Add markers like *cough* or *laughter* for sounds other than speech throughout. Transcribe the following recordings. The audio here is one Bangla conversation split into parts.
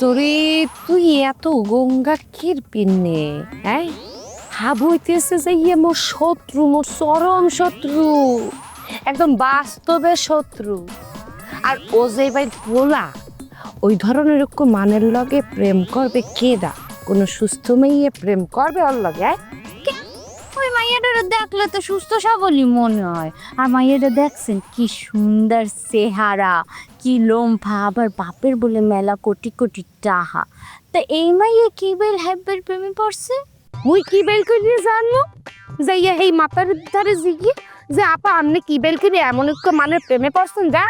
তোরে তুই এত গঙ্গা কির পিন্নে হ্যাঁ? হাব হইতেছে যে ইয়ে মোর শত্রু, মোর চরম শত্রু, একদম বাস্তবে শত্রু। আর ও যে ভাই ভোলা, ওই ধরনের এরকম মানের লগে প্রেম করবে কে দা কোনো সুস্থ মেয়ে প্রেম করবে ওর লগে হ্যাঁ? ওই মাইয়াটা দেখলে তো সুস্থ সবলই মনে হয়। আর মাইয়াটা দেখছেন কি সুন্দর চেহারা কি লোমফা আবার বাপের বলে মেলা কোটি কোটি টাহা। তা এই মাইয়া কি বেল হ্যাব্বের প্রেমে পড়ছে? মুই কি বেল করে জানলো যে ইয়ে এই মাথার ধারে জিগি যে আপা আপনি কি বেল করে এমন একটা মানের প্রেমে পড়ছেন যা।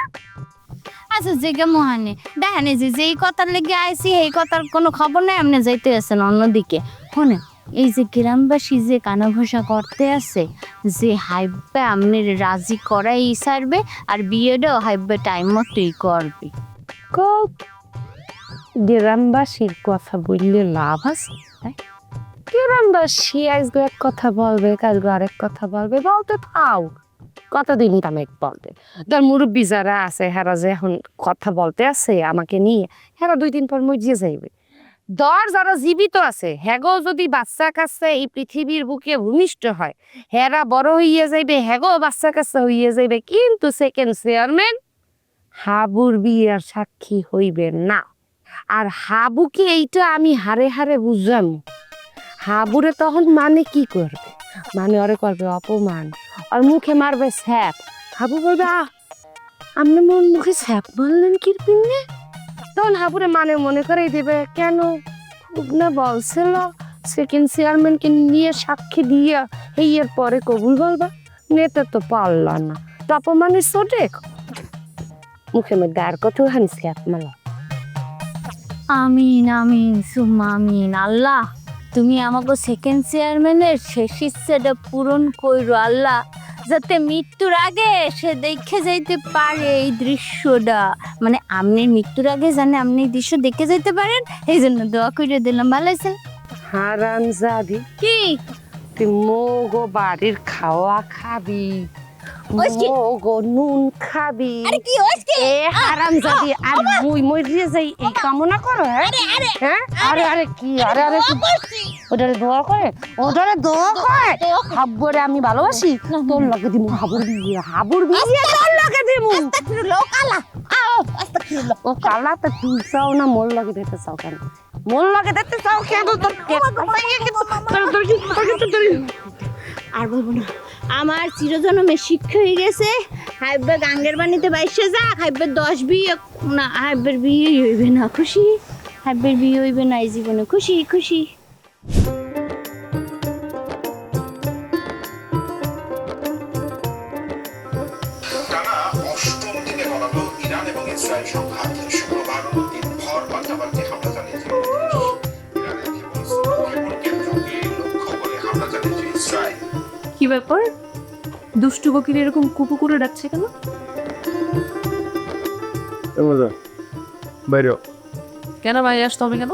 আচ্ছা জেগে মহানে দেখেন যে যেই কথার লেগে আইসি এই কথার কোনো খবর নাই আপনি যাইতে আছেন অন্যদিকে। শোনেন এই যে গ্রামবাসী যে কানাঘোষা করতে আছে, যে হাইব্বে আপনি রাজি করাই সারবে আর বিয়েটাও হাইব্বে টাইম মতোই করবে। ক- গ্রামবাসীর কথা বললে লাভ আছে? গ্রামবাসী আজকে এক কথা বলবে কালকে আরেক কথা বলবে, বলতে থাও কতদিন তামেক বলবে ধর মুরব্বী যারা আছে, হেরা যে এখন কথা বলতে আছে আমাকে নিয়ে, হেরা দুই দিন পর মরিয়ে যাইবে। দর যারা জীবিত আছে, হেগো যদি বাচ্চা কাছে এই পৃথিবীর বুকে ভূমিষ্ঠ হয়, হেরা বড় হইয়ে যাইবে, হেগো বাচ্চা কাছে হইয়ে যাইবে, কিন্তু সেকেন্ড চেয়ারম্যান হাবুর বিয়ার সাক্ষী হইবে না। আর হাবুকে এইটা আমি হারে হারে বুঝলাম হাবুরে তখন মানে কি করবে? মানে ওরে করবে অপমান। আর মুখে মারবে স্যাপ। হাবু বলবে, আহ, আপনি মোর মুখে স্যাপ মারলেন কি পিনে তখন হাবুরে মানে মনে করেই দেবে, কেন খুব না বলছিল সেকেন্ড চেয়ারম্যানকে নিয়ে সাক্ষী দিয়ে এই এর পরে কবুল বলবা? নেতা তো পারলা না। তো অপমানের চোটে মুখে মধ্যে আর কত হানি স্যাপ মারলা। আমিন আমিন, সুম্মা আমিন, আল্লাহ, তুমি আমাকে সেকেন্ড চেয়ারম্যানের শেষ ইচ্ছাটা পূরণ কইরো, আল্লাহ। যাতে মৃত্যুর আগে সে দেখে যাইতে পারে এই দৃশ্যটা। মানে আপনি মৃত্যুর আগে জানে আপনি এই দৃশ্য দেখে যাইতে পারেন এই জন্য দোয়া করে দিলাম ভালো আছেন? হারান জাদি কি? তুই মোগো বাড়ির খাওয়া খাবি। ওইসকি। মোগো নুন খাবি কি হইছে এ আর মুই মরিয়ে যাই এই কামনা করো হ্যাঁ হ্যাঁ আরে আরে কি আরে আরে ওটারে দোয়া করে ওটারে দোয়া করে হাব্বরে আমি ভালোবাসি তোর লগে দিমু হাবুর বিয়ে হাবুর বিয়ে তোর লগে দিমু ও কালা তো তুই চাও না মোর লগে দিতে চাও কেন মোর লগে দিতে চাও কেন তোর তোর তোর তোর আর বলব না। আমার চিরজন্মের শিক্ষা হয়ে গেছে। হাইব্বে গাঙ্গের বাণীতে বাইশে যাক হাইব্বের দশ বিয়ে, না হাইব্বের বিয়ে হইবে না খুশি। হাইব্বের বিয়ে হইবে না, এই জীবনে খুশি খুশি। ইসরায়েল সংঘাত। শুক্রবার দিন ভর কি ব্যাপার দুষ্টু বকির এরকম কুপু করে ডাকছে কেন বাইরে। কেন বাইরে আসতে হবে কেন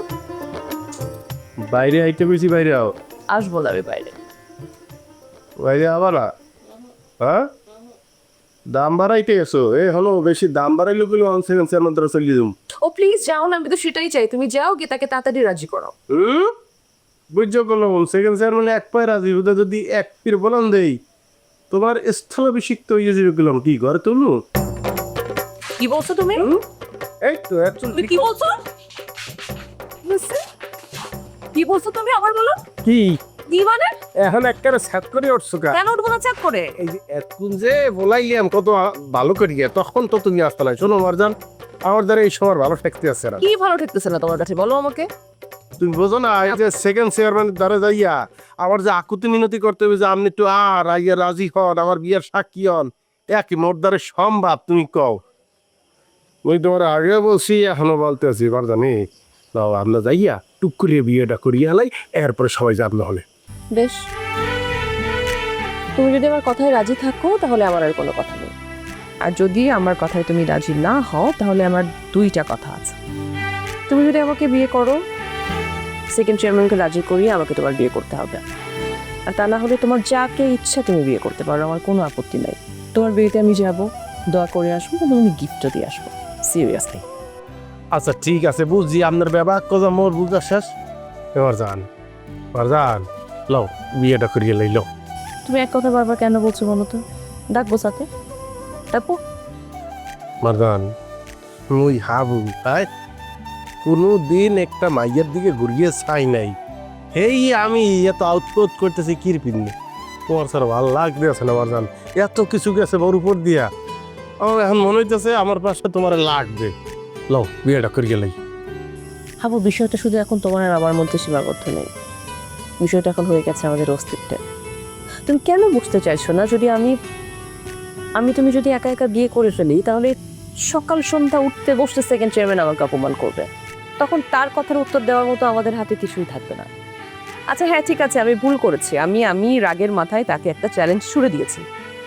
বাইরে আইতে বেশি বাইরে আও আসব আমি বাইরে বাইরে আবার? হ্যাঁ দাম বাড়াইতে গেছো এ হলো বেশি দাম বাড়াইলে বলে অন সেকেন্ড মধ্যে চলিয়ে যাব ও প্লিজ যাও না আমি তো সেটাই চাই তুমি যাও গিয়ে তাকে তাড়াতাড়ি রাজি করো হুম করলাম সেকেন্ড এক পায়ে রাজি ওদের যদি এক পীর বলান দেই তোমার স্থলাভিষিক্ত হয়ে গেলাম কি ঘরে তুলু কি বলছো তুমি? এই তো কি বলছো? কি বলছো তুমি আবার বলো? কি? কি মানে এখন একবারে করে উঠছো কেন উঠবো না চেক করে? এই যে এতক্ষণ যে বলাইলাম কত ভালো করি তখন তো তুমি আসতে নাই শোনো মারজান আমার দ্বারা এই সময় ভালো ঠেকতে আছে না। কি ভালো ঠেকতেছে না তোমার কাছে? বলো আমাকে। তুমি বোঝো না যে সেকেন্ড চেয়ারম্যানের দ্বারা যাইয়া আমার যে আকুতি মিনতি করতে হবে যে আপনি একটু আর, আইয়া রাজি হন, আমার বিয়ের সাক্ষী হন, একই মোর দ্বারা সম্ভব তুমি কও। ওই তোমার আগে বলছি, এখনও বলতে আছি মারজানি নাও আমরা যাইয়া টুক করিয়ে বিয়েটা করিয়া লাই এরপরে সবাই না হলে। বেশ। তুমি যদি আমার কথায় রাজি থাকো, তাহলে আমার আর কোনো কথা নেই। আর যদি আমার কথায় তুমি রাজি না হও, তাহলে আমার দুইটা কথা আছে। তুমি যদি আমাকে বিয়ে করো সেকেন্ড চেয়ারম্যানকে রাজি করিয়ে আমাকে তোমার বিয়ে করতে হবে। আর তা না হলে তোমার যাকে ইচ্ছা তুমি বিয়ে করতে পারো আমার কোনো আপত্তি নাই। তোমার বিয়েতে আমি যাব দোয়া করে আসব এবং আমি গিফটও দিয়ে আসব। সিরিয়াসলি আচ্ছা ঠিক আছে বুঝছি আপনার ব্যবহার কথা মোর বুঝা শেষ। এবার যান। এবার যান। লও বিয়েটা করিয়ে লইল তুমি এক কথা বারবার কেন বলছো বলো তো? ডাকবো সাথে। ডাকবো? মারদান মুই হাবু তাই? কোনো দিন একটা মাইয়ের দিকে ঘুরিয়ে চাই নাই। এই আমি এত আউটপোট করতেছি কির পিন্নি? তোমার স্যার ভালো লাগতেছে না মারদান এত কিছু গেছে বড় উপর দিয়া। আমার এখন মনে হইতেছে আমার পাশে তোমার লাগবে। লও, বিয়েটা করিয়ে লাই হাবু, বিষয়টা শুধু এখন তোমার আর আমার মধ্যে সীমাবদ্ধ নেই। বিষয়টা এখন হয়ে গেছে আমাদের অস্তিত্বে তুমি কেন বুঝতে চাইছো না যদি আমি আমি তুমি যদি একা একা বিয়ে করে ফেলি, তাহলে সকাল সন্ধ্যা উঠতে বসতে সেকেন্ড চেয়ারম্যান আমাকে অপমান করবে। তখন তার কথার উত্তর দেওয়ার মতো আমাদের হাতে কিছুই থাকবে না। আচ্ছা হ্যাঁ ঠিক আছে, আমি ভুল করেছি। আমি আমি রাগের মাথায় তাকে একটা চ্যালেঞ্জ ছুড়ে দিয়েছি।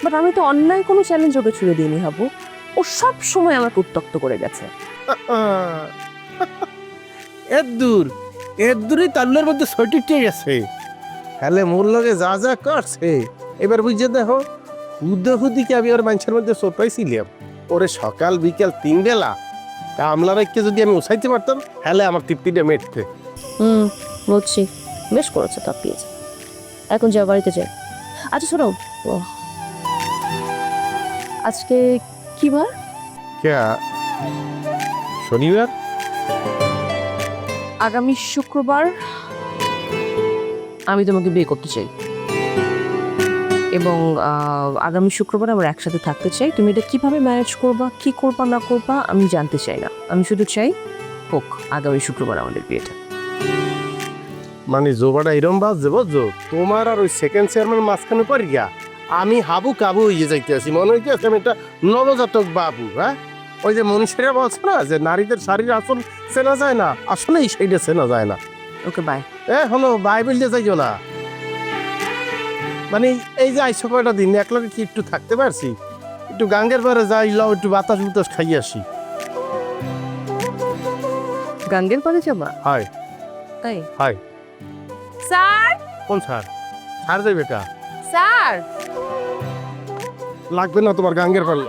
বাট আমি তো অন্যায় কোনো চ্যালেঞ্জ ওকে ছুড়ে দিইনি, হাবু। ও সব সময় আমাকে উত্তক্ত করে গেছে। এর দূর এর মধ্যে সঠিকটাই গেছে হ্যালে মোর লগে যা যা করছে। এবার বুঝে দেখো, হুদহুদিকে আমি ওর মানুষের মধ্যে চোপাইছিলাম ওরে সকাল বিকেল তিন বেলা কামলা রাখকে যদি আমি উঠাইতে পারতাম হ্যালে আমার তৃপ্তিটা মেটতে। হুম বুঝছি। বেশ করেছে তাপিয়েছে এখন যা বাড়িতে যাই আচ্ছা শোনো। আজকে কি বার? কে শনিবার? আগামী শুক্রবার আমি তোমাকে বিয়ে করতে চাই। এবং আগামী শুক্রবার আমরা একসাথে থাকতে চাই। তুমি এটা কীভাবে ম্যানেজ করবা কি করবা না করবা আমি জানতে চাই না। আমি শুধু চাই হোক আগামী শুক্রবার আমাদের বিয়েটা। মানে জোবাটা এরম বাজছে বুঝছ? তোমার আর ওই সেকেন্ড চেয়ারম্যান মাঝখানে পড়ি গিয়া আমি হাবু কাবু হয়ে যাইতে আছি। মনে হইতেছে আমি একটা নবজাতক বাবু হ্যাঁ? ওই যে মনীষীরা বলছে না যে নারীদের শারীর আসল চেনা যায় না আসলেই সেইটা চেনা যায় না। ওকে বাই এ হলো বাইবেল দিয়ে যাইও না। মানে এই যে আইসো কয়টা দিন একলা কি একটু থাকতে পারছি? একটু গাঙ্গের পারে যাই লও একটু বাতাস বুতাস খাই আসি। গাঙ্গের পারে যাবা? হয় তাই হয় স্যার? কোন স্যার? স্যার যাইবে কা স্যার? লাগবে না তোমার গাঙ্গের পার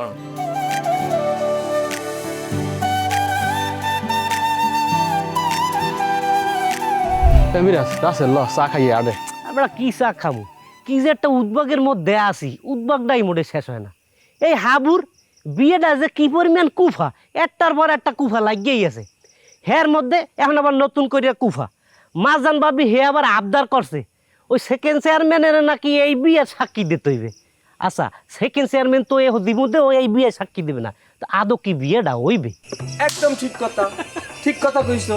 মিরাজ রাসেল ল চা খাইয়ে আডে আমরা কি চা খামু? কি যে একটা উদ্বেগের মধ্যে আছি উদ্যোগটাই মোটে শেষ হয় না। এই হাবুর বিয়েটা যে কি পরিমাণ কুফা, একটার পর একটা কুফা লাগিয়েই আছে। হের মধ্যে এখন আবার নতুন করিয়া কুফা। মাজান বাবি হে আবার আবদার করছে, ওই সেকেন্ড চেয়ারম্যানের নাকি এই বিয়ে সাক্ষী দিতে হইবে। আচ্ছা সেকেন্ড চেয়ারম্যান তো এই দিমুদে ও এই বিয়ে সাক্ষী দেবে না। তো আদৌ কি বিয়েটা হইবে? একদম ঠিক কথা ঠিক কথা কইছ।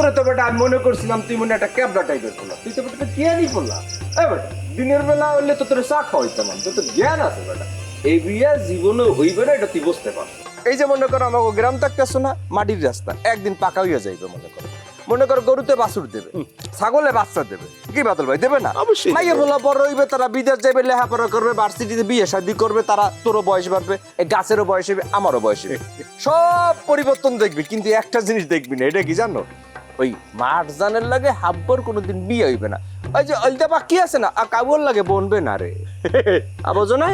তোরে তো বেটা আমি মনে করছিলাম তুই মনে একটা ক্যাবলা টাইপের করলাম তুই তো বেটা জ্ঞানই করলাম এ বেটা দিনের বেলা হইলে তো তোর চা খাওয়াইতাম তোর তো জ্ঞান আছে বেটা। এই বিয়া জীবনে হইবে না এটা তুই বুঝতে পারছ এই যে মনে করো আমাকে গ্রাম থাকতেছো না মাটির রাস্তা একদিন পাকা হইয়া যাইবে মনে করো। মনে করো গরুতে বাছুর দেবে ছাগলে বাচ্চা দেবে। কি বাদল ভাই দেবে না? অবশ্যই। মাইয়া বলা বড় হইবে তারা বিদেশ যাবে লেখাপড়া করবে ভার্সিটিতে বিয়ে শাদি করবে তারা তোরও বয়স বাড়বে এই গাছেরও বয়স হবে আমারও বয়স হবে *laughs* সব পরিবর্তন দেখবি কিন্তু একটা জিনিস দেখবি না এটা কি জানো? ওই মারজানের লাগে হাব্বর কোনোদিন বিয়ে হইবে না। ওই যে অলদা বাকি আছে না? আর কাবুল লাগে বনবে না রে। আবজ না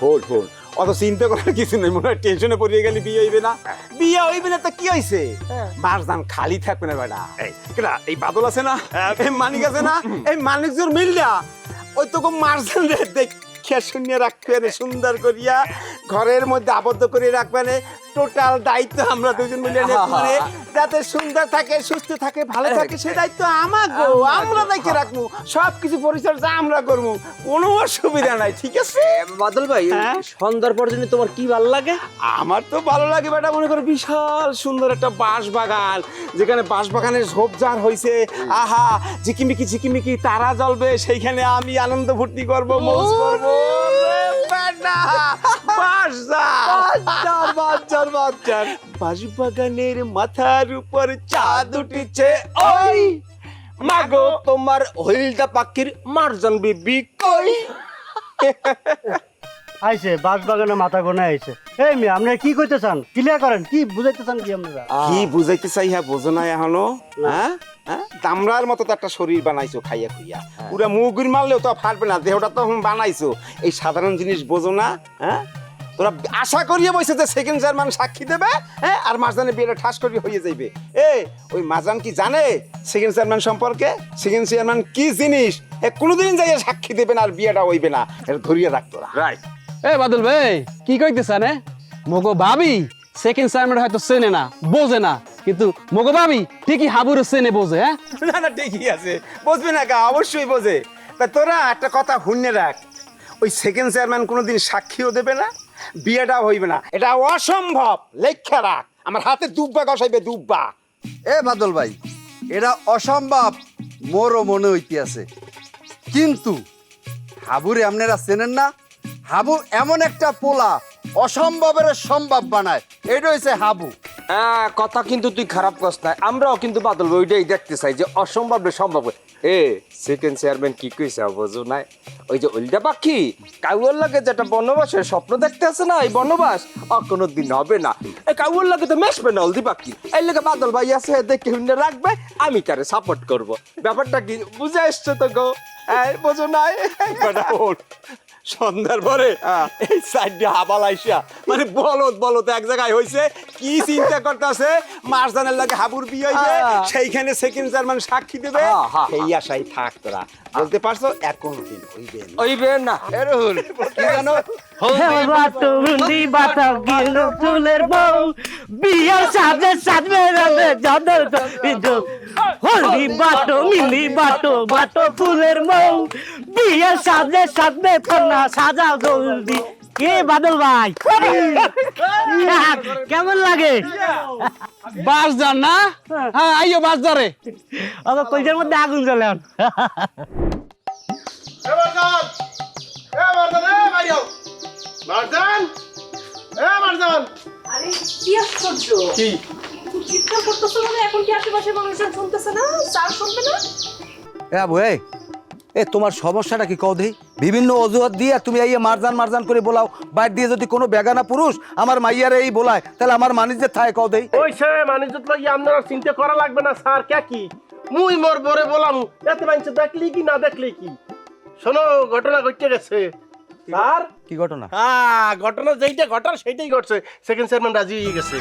হোল হোল অত চিন্তা করার কিছু নেই মনে হয় টেনশনে পড়িয়ে গেলে বিয়ে হইবে না। বিয়ে হইবে না তো কি হইছে? বারদান খালি থাকবে না বেটা। এই। কেডা, এই বাদল আছে না? এই মানিক আছে না? এই মানিকজোর মিললা ওই তো মারজান রে দেখিয়া শূন্য রাখবে সুন্দর করিয়া। ঘরের মধ্যে আবদ্ধ করে রাখবে টোটাল দায়িত্ব আমরা দুজন মিলে নেব। *laughs* যাতে সুন্দর থাকে সুস্থ থাকে ভালো থাকে সে দায়িত্ব আমার গো আমরা দেখে রাখব। সব কিছু পরিচর্যা আমরা করব। কোনো অসুবিধা নাই ঠিক আছে? বাদল ভাই হ্যাঁ? সন্ধ্যার পর জন্য তোমার কি ভালো লাগে? আমার তো ভালো লাগে বেটা মনে করো বিশাল সুন্দর একটা বাঁশ বাগান যেখানে বাঁশ বাগানের ঝোপঝাড় হয়েছে আহা ঝিকিমিকি ঝিকিমিকি তারা জ্বলবে সেইখানে আমি আনন্দ ভর্তি করব মৌজ করব। রে বেটা, বাঁশঝাড়। বাঁশ বাগানের মাথার উপর চাঁদ উঠেছে। ওই! মাগো তোমার পাখির মারজন বিবি কই? আইছে বাস বাগানে মাথা গোনা আইছে। এই মেয়ে আপনারা কি কইতে চান ক্লিয়ার করেন কি বুঝাইতে চান কি আপনারা? কি বুঝাইতে চাই হ্যাঁ বোঝো না এখনও? হ্যাঁ? হ্যাঁ? দামড়ার মতো তো একটা শরীর বানাইছো খাইয়া খুইয়া। পুরা মুগুর মারলেও তো ফাটবে না দেহটা তো বানাইছো। এই সাধারণ জিনিস বোঝো না হ্যাঁ? তোরা আশা করিয়ে বসে যে সেকেন্ড চেয়ারম্যান সাক্ষী দেবে হ্যাঁ? আর মাঝখানে বিয়েটা ঠাস করিয়ে হয়ে যাইবে। এ ওই মাজান কি জানে সেকেন্ড চেয়ারম্যান সম্পর্কে? সেকেন্ড চেয়ারম্যান কি জিনিস? এ কোনোদিন যাইয়ে সাক্ষী দেবে না আর বিয়েটা হইবে না। এটা ধরিয়ে রাখতো না রাইট এ বাদল ভাই কি কইতেছেন এ মগো ভাবি সেকেন্ড চেয়ারম্যান হয়তো চেনে না বোঝে না। কিন্তু মগো ভাবি ঠিকই হাবুরে চেনে বোঝে হ্যাঁ? না না ঠিকই আছে। বুঝবি না কা অবশ্যই বোঝে। তা তোরা একটা কথা হুন্যে রাখ। ওই সেকেন্ড চেয়ারম্যান কোনোদিন সাক্ষীও দেবে না বিয়েটা হইবে না। এটা অসম্ভব। লেখা রাখ। আমার হাতে দুব্বা কষাইবে দুব্বা। এ বাদল ভাই, এটা অসম্ভব। মোরও মনে হইতে আছে কিন্তু হাবুরে আপনারা চেনেন না? হাবু এমন একটা পোলা অসম্ভবের সম্ভব বানায়। এটা হয়েছে হাবু। হ্যাঁ কথা কিন্তু তুই খারাপ কস না। আমরাও কিন্তু বাদল ওইটাই দেখতে চাই যে অসম্ভব সম্ভব। এ সেকেন্ড চেয়ারম্যান কি কইছে বুঝো নাই? ওই যে ওইটা পাখি কাউর লাগে যেটা বনবাসের স্বপ্ন দেখতে আছে না এই বনবাস আর কোনো দিন হবে না। এই কাউর লাগে তো মেশবে না হলদি পাখি। এই লেগে বাদল ভাই আছে দেখে হুন্ডে রাখবে আমি তারে সাপোর্ট করব। ব্যাপারটা কি বুঝে এসছো তো গো? এই বোঝো নাই। সন্ধ্যার পরে এই সাইডে হাবাল আইসা মানে বলত বলত এক জায়গায় হইছে কি চিন্তা করতেছে? মারজানের লাগে হাবুর বিয়ে হইবে সেইখানে সেকেন্ড চেয়ারম্যান সাক্ষী দেবে। হ্যাঁ, হ্যাঁ, সেই আশাই থাক তোরা। বলতে পারছ আর কোনোদিন হইবে না। ওই বে না এরহুল কি জানো? ফুলের বউ। বিয়ার সাজে সাজবে রবে যাদের হলি বাটো মিলি বাটো বাটো ফুলের বউ। বিয়ার সাজে সাজবে কন্যা সাজা জলদি। কে বাদল ভাই? কেমন লাগে? বাস যান না? হ্যাঁ আইও বাস যারে আমার কইজের মধ্যে আগুন জ্বলে এ মারজান মারজান আরে কি আশ্চর্য। কি? তুমি চিৎকার করতেছো মানে এখন কি আশেপাশে মানুষজন শুনতেছে না? স্যার শুনবে না? এ আবু এ এ তোমার সমস্যাটা কি কও দেই? বিভিন্ন অজুহাত দিয়ে তুমি এই মারজান মারজান করে বলাও। বাইর দিয়ে যদি কোনো বেগানা পুরুষ আমার মাইয়ারে এই বলায় তাহলে আমার মানিজ্যের থায় কও দেই? ওই সে মানিজত লাগি আপনারা চিন্তা করা লাগবে না স্যার? কে কি? মুই মোর বরে বলাম। এত মানুষ দেখলি কি না দেখলি কি? শোনো ঘটনা ঘটতে গেছে। স্যার? কি ঘটনা? হ্যাঁ ঘটনা যেইটা ঘটার সেইটাই ঘটছে। সেকেন্ড চেয়ারম্যান রাজি হয়ে গেছে।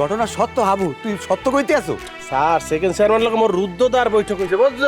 ঘটনা সত্য হাবু তুই সত্য কইতে আছো? স্যার সেকেন্ড চেয়ারম্যান লোক আমার রুদ্রদার বৈঠক হয়েছে বুঝছ?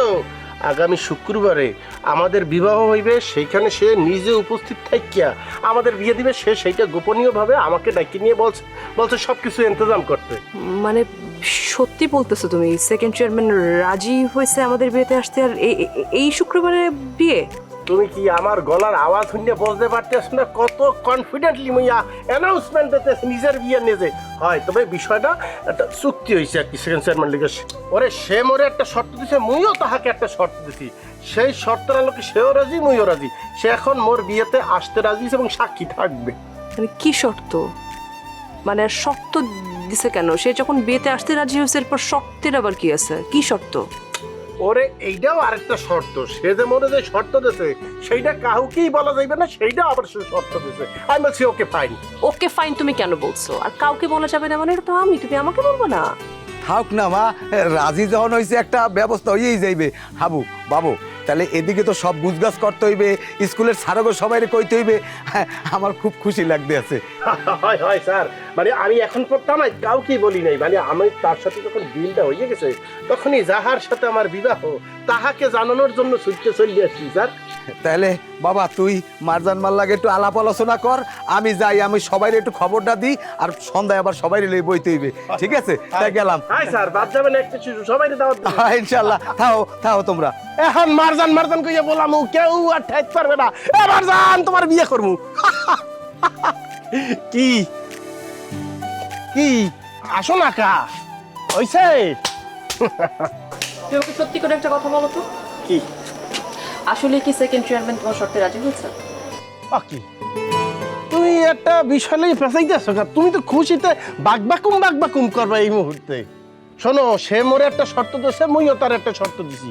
আগামী শুক্রবারে আমাদের বিবাহ হইবে, সেইখানে সে নিজে উপস্থিত থাকিয়া আমাদের বিয়ে দিবে, সে সেইটা গোপনীয়ভাবে আমাকে ডাকি নিয়ে বলছে। বলছে সব কিছু ইন্তজাম করতে। মানে সত্যি বলতেছো তুমি সেকেন্ড চেয়ারম্যান রাজি হয়েছে আমাদের বিয়েতে আসতে আর এই- শুক্রবারে বিয়ে? তুমি কি আমার গলার আওয়াজ শুনে বলতে পারতেছ না? কত কনফিডেন্টলি মুইয়া অ্যানাউন্সমেন্ট দিতেছে, নিজের বিয়ে নিজে। হয়, তবে বিষয়টা একটা চুক্তি হয়েছে আর কি সেকেন্ড চেয়ারম্যান লিগে। ওরে, সে মোরে একটা শর্ত দিছে, মুইও তাহাকে একটা শর্ত দিছি। সেই শর্তের আলোকে সেও রাজি, মুইও রাজি। সে এখন মোর বিয়েতে আসতে রাজি এবং সাক্ষী থাকবে। মানে কি শর্ত? মানে শর্ত দিছে কেন? সে যখন বিয়েতে আসতে রাজি হয়েছে, এরপর শর্তের আবার কি আছে? কি শর্ত? ওরে এইটাও আরেকটা শর্ত। সে যে মনে যে শর্ত দিয়েছে সেইটা কাউকেই বলা যাইবে না সেইটা আবার সে শর্ত দিয়েছে। আমি বলছি ওকে ফাইন ওকে ফাইন তুমি কেন বলছো? আর কাউকে বলা যাবে না মানে এটা তো আমি তুমি আমাকে বলব না। থাক না মা রাজি যখন হয়েছে একটা ব্যবস্থা হয়েই যাইবে। হাবু বাবু তাহলে এদিকে তো সব গুজগাছ করতে হইবে স্কুলের সারগো সবাই কইতে হইবে। হ্যাঁ, আমার খুব খুশি লাগতে আছে। হয় হয় স্যার। মানে আমি এখন পড়তাম না কাউকেই বলি নাই। মানে আমি তার সাথে যখন বিলটা হয়ে গেছে তখনই যাহার সাথে আমার বিবাহ তাহাকে জানানোর জন্য ছুটতে চলে আসছি স্যার। তাহলে বাবা তুই মারজান মাল্লাকে একটু আলাপ আলোচনা কর। আমি যাই আমি সবাই একটু খবরটা দিই আর সন্ধ্যায় আবার সবাই লই বইতে হইবে। ঠিক আছে? তাই গেলাম। স্যার বাদ যাবেন একটা শিশু সবাই দাওয়াত দিবেন। হ্যাঁ, ইনশাল্লাহ থাও থাও তোমরা। এখন মারজান মারজান কইয়া বললাম কেউ আর ঠাইতে পারবে না। এ মারজান তোমার বিয়ে করব *laughs* কি? কি? আসো না কা। হইছে? তুমি সত্যি করে একটা কথা বলো তো? কি? আসলে কি সেকেন্ড চেয়ারম্যান তোমার শর্তে রাজি হয়েছে? কি তুমি একটা বিষয় নিয়ে পেঁচাইতেছো কা? তুমি তো খুশিতে বাকবাকুম বাকবাকুম করবে এই মুহূর্তে। শোনো সে মোরে একটা শর্ত দিয়েছে মুইও তার একটা শর্ত দিছি।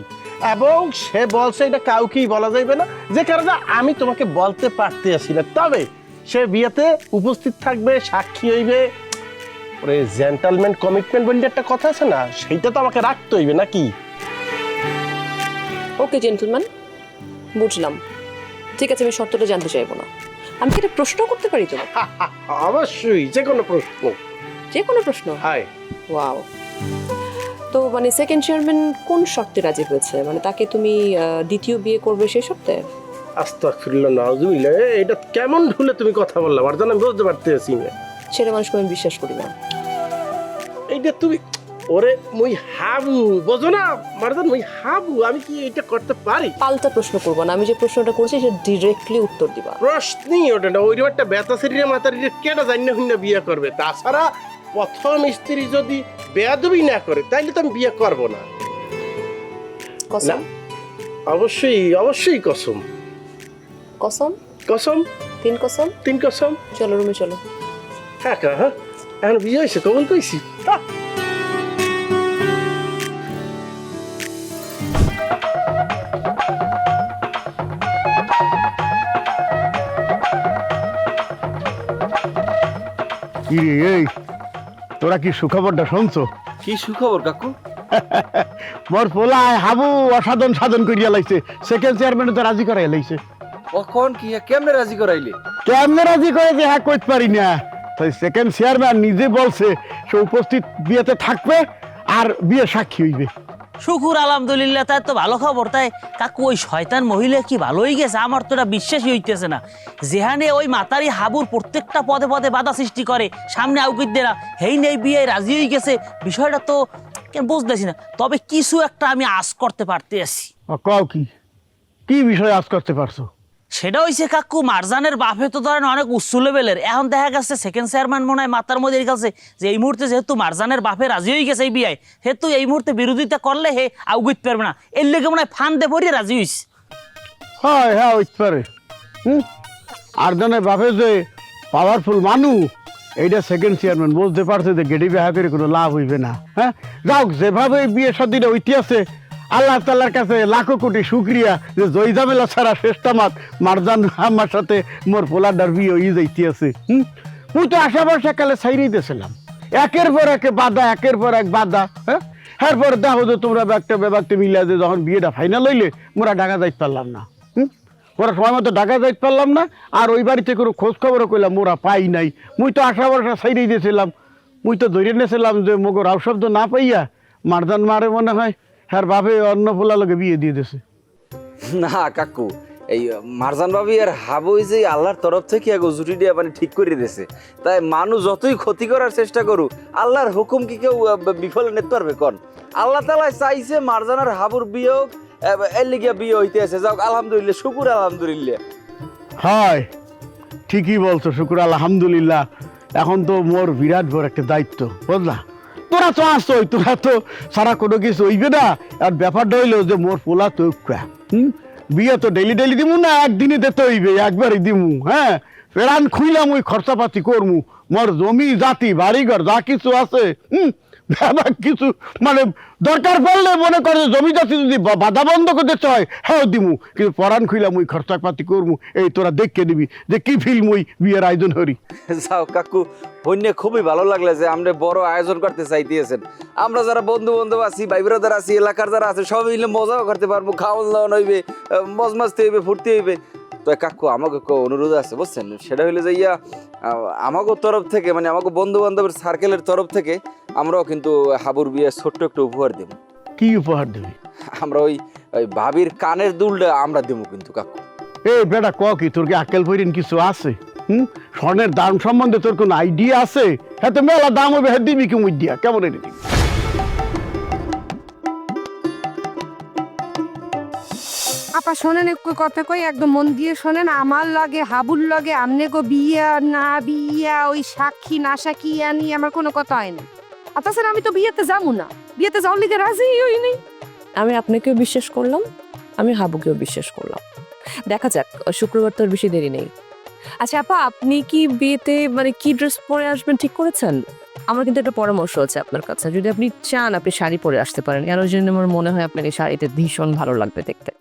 এবং সে বলছে এটা কাউকেই বলা যাইবে না। যে কারণে আমি তোমাকে বলতে পারতে আসি না। তবে সে বিয়েতে উপস্থিত থাকবে সাক্ষী হইবে। ওরে জেন্টালম্যান কমিটমেন্ট বলে একটা কথা আছে না? সেইটা তো আমাকে রাখতে হইবে নাকি? ওকে জেন্টলম্যান বুঝলাম। ঠিক আছে আমি শর্তটা জানতে চাইব না। আমি কি একটা প্রশ্ন করতে পারি তো? অবশ্যই যে কোনো প্রশ্ন। যে কোনো প্রশ্ন? Hi wow. তো মানে সেকেন্ড চেয়ারম্যান কোন শর্তে রাজি হয়েছে? মানে তাকে তুমি দ্বিতীয় বিয়ে করবে সেই শর্তে? আস্তাগফিরুল্লাহ নাউজুবিল্লাহ এটা কেমন ভুলে তুমি কথা বললাম আর জানো আমি বুঝতে পারতেছি না। ছেলে মানুষকে আমি বিশ্বাস করি না। এইটা তুমি ওরে মুই হাবু বোঝো না মারদান মুই হাবু আমি কি এটা করতে পারি? পাল্টা প্রশ্ন করব না আমি যে প্রশ্নটা করছি সেটা ডিরেক্টলি উত্তর দিবা। প্রশ্নই ওটা না ওই একটা বেতা শরীরে মাতার কেটা জানি না হইনা বিয়ে করবে? তাছাড়া প্রথম স্ত্রী যদি বেয়াদবি না করে তাইলে তো আমি বিয়ে করব না। কসম? অবশ্যই অবশ্যই কসম। কসম? কসম? তিন কসম? তিন কসম? চলো রুমে চলো। হ্যাঁ কা, হ্যাঁ এখন বিয়ে হয়েছে কবল কইছি? কি রে এই তোরা কি সুখবরটা শুনছো? কি সুখবর কাকু? *laughs* মোর পোলায় হাবু অসাধন সাধন করিয়া লাইছে সেকেন্ড চেয়ারম্যান তো রাজি করাই লাইছে। কখন কি কেমনে রাজি করাইলে? কেমনে রাজি করেছে হ্যাঁ কইতে পারি না। তাই সেকেন্ড চেয়ারম্যান নিজে বলছে সে উপস্থিত বিয়েতে থাকবে আর বিয়ে সাক্ষী হইবে। শুকুর, আলহামদুলিল্লাহ, তাই তো ভালো খবর। তাই কাকু, ওই শয়তান মহিলা কি ভালোই গেছে? আমার তো এটা বিশ্বাসই হইতেছে না। যেখানে ওই মাতারি হাবুর প্রত্যেকটা পদে পদে বাধা সৃষ্টি করে, সামনে আউকিদেরা হেই নেই বিয়ে, রাজি হয়ে গেছে। বিষয়টা তো কেন বুঝতেছি না। তবে কিছু একটা আমি আশ করতে পারতে কও কি? বিষয় আজ করতে পারছ? সেটা হইছে কাকু, মারজানের বাপে তো ধরেন অনেক উচ্চ লেভেলের এখন দেখা গেছে সেকেন্ড চেয়ারম্যান মনে হয় মাতার মধ্যে গেছে যে এই মুহূর্তে যেহেতু মারজানের বাপে রাজি হয়ে গেছে এই বিয়ায় সেহেতু এই মুহূর্তে বিরোধিতা করলে হে আউগুত পারবে না। এর লেগে মনে হয় ফান্দে ভরিয়ে রাজি হইছে। হয় হ্যাঁ হইতে পারে। হুম? আর জনে বাপে যে পাওয়ারফুল মানুষ এইটা সেকেন্ড চেয়ারম্যান বলতে পারছে যে গেডি বিহা করে কোনো লাভ হইবে না। হ্যাঁ? যাও যেভাবে বিয়ে শাদিটা আছে আল্লাহ তাল্লার কাছে লাখো কোটি শুক্রিয়া যে জয় ছাড়া শেষটামাত মারজান আমার সাথে মোর পোলাডার বিয়ে হয়ে যাইতে আছে হুম? মুই তো আশা বর্ষা কালে ছাইরেই দিয়েছিলাম। একের পর এক বাধা, একের পর এক বাধা হ্যাঁ? এরপর দেখো যে তোমরা একটা ব্যাপারটা মিলিয়ে যে যখন বিয়েটা ফাইনাল হইলে, মোরা ঢাকা যাইতে পারলাম না, হুম? ওরা সময় মতো ঢাকা যাইতে পারলাম না, আর ওই বাড়িতে কোনো খোঁজ খবরও কইলাম মোরা পাই নাই। মুই তো আশা ভরসা সাইডেই দিয়েছিলাম, মুই তো ধরে নিয়েছিলাম যে মগর আউ শব্দ না পাইয়া মারদান মারে মনে হয় হ্যার বাপে অন্য ফোলা লোকে বিয়ে দিয়ে দিয়েছে। না কাকু এই মারজান বাবি আর হাবু যে আল্লাহর তরফ থেকে জুটি দিয়ে মানে ঠিক করে দিয়েছে। তাই মানুষ যতই ক্ষতি করার চেষ্টা করুক আল্লাহর হুকুম কি কেউ বিফল নিতে পারবে কোন? আল্লাহ তালা চাইছে মারজান আর হাবুর বিয়ে হোক এর লিগিয়া বিয়ে হইতে আছে। যাক আলহামদুলিল্লাহ শুকুর আলহামদুলিল্লাহ। হয় ঠিকই বলছো শুকুর আলহামদুলিল্লাহ। এখন তো মোর বিরাট বড় একটা দায়িত্ব বুঝলা? তোরা তো আস তোরা তো সারা কোনো কিছু হইবে না। আর ব্যাপারটা হইল যে মোর পোলা তো হুম? বিয়ে তো ডেলি ডেলি দিমু না, একদিনই দিতে হইবে, একবারই দিমু হ্যাঁ? ফেরান খুইলাম, ওই খরচাপাতি করমু। মোর জমি, জাতি, বাড়িঘর, যা কিছু আছে, হুম? *laughs* কিছু মানে দরকার পড়লে মনে করে জমি জাতি যদি বাধা বন্ধ করতে হ্যাঁ দিমু। কিন্তু পরাণ খুইলাম ওই খরচাপাতি করমু। এই তোরা যে কি বিয়ের আয়োজন হরি। *laughs* যাও কাকু হইনে খুবই ভালো লাগলে যে আমরা বড় আয়োজন করতে চাইতেছেন। আমরা যারা বন্ধু বান্ধব আছি, ভাই আছি, এলাকার যারা আছে, সবাই মিলে মজাও করতে পারব। খাওয়ান দাওয়ান হইবে মজ হইবে, ফুর্তি হইবে। তো কাকু আমাকে অনুরোধ আছে বুঝছেন? সেটা হইলে যে ইয়া আমাকে তরফ থেকে মানে আমাকে বন্ধু বান্ধবের সার্কেলের তরফ থেকে আমরাও কিন্তু হাবুর বিয়ে ছোট্ট একটা উপহার দেব। কি উপহার দিবি? আমরা ওই ওই ভাবির কানের দুলটা আমরা দেবো কিন্তু কাকু এই বেটা ক কি তোর কি আক্কেল ফইরিন কিছু আছে? হুম? স্বর্ণের দাম সম্বন্ধে তোর কোনো আইডিয়া আছে? হ্যাঁ তো মেলা দাম হবে হ্যাঁ দিবি কি মুই দিয়া? কেমন এনে আপা শোনেন, একটু কথা কই, একদম মন দিয়ে শোনেন। আমার লাগে, হাবুর লাগে, আমনে গো বিয়া না বিয়া, ওই সাক্ষী না সাক্ষী আনি আমার কোনো কথা হয় না। আর আমি তো বিয়েতে যাব না। বিয়েতে যাওয়ার লিগে রাজি হইনি আমি আপনাকেও বিশ্বাস করলাম, আমি হাবুকেও বিশ্বাস করলাম। দেখা যাক, শুক্রবার তোর বেশি দেরি নেই। আচ্ছা আপা, আপনি কি বিয়েতে মানে কি ড্রেস পরে আসবেন ঠিক করেছেন? আমার কিন্তু একটা পরামর্শ আছে আপনার কাছে। যদি আপনি চান, আপনি শাড়ি পরে আসতে পারেন। কেন জন্য আমার মনে হয় আপনাকে শাড়িতে ভীষণ ভালো লাগবে দেখতে।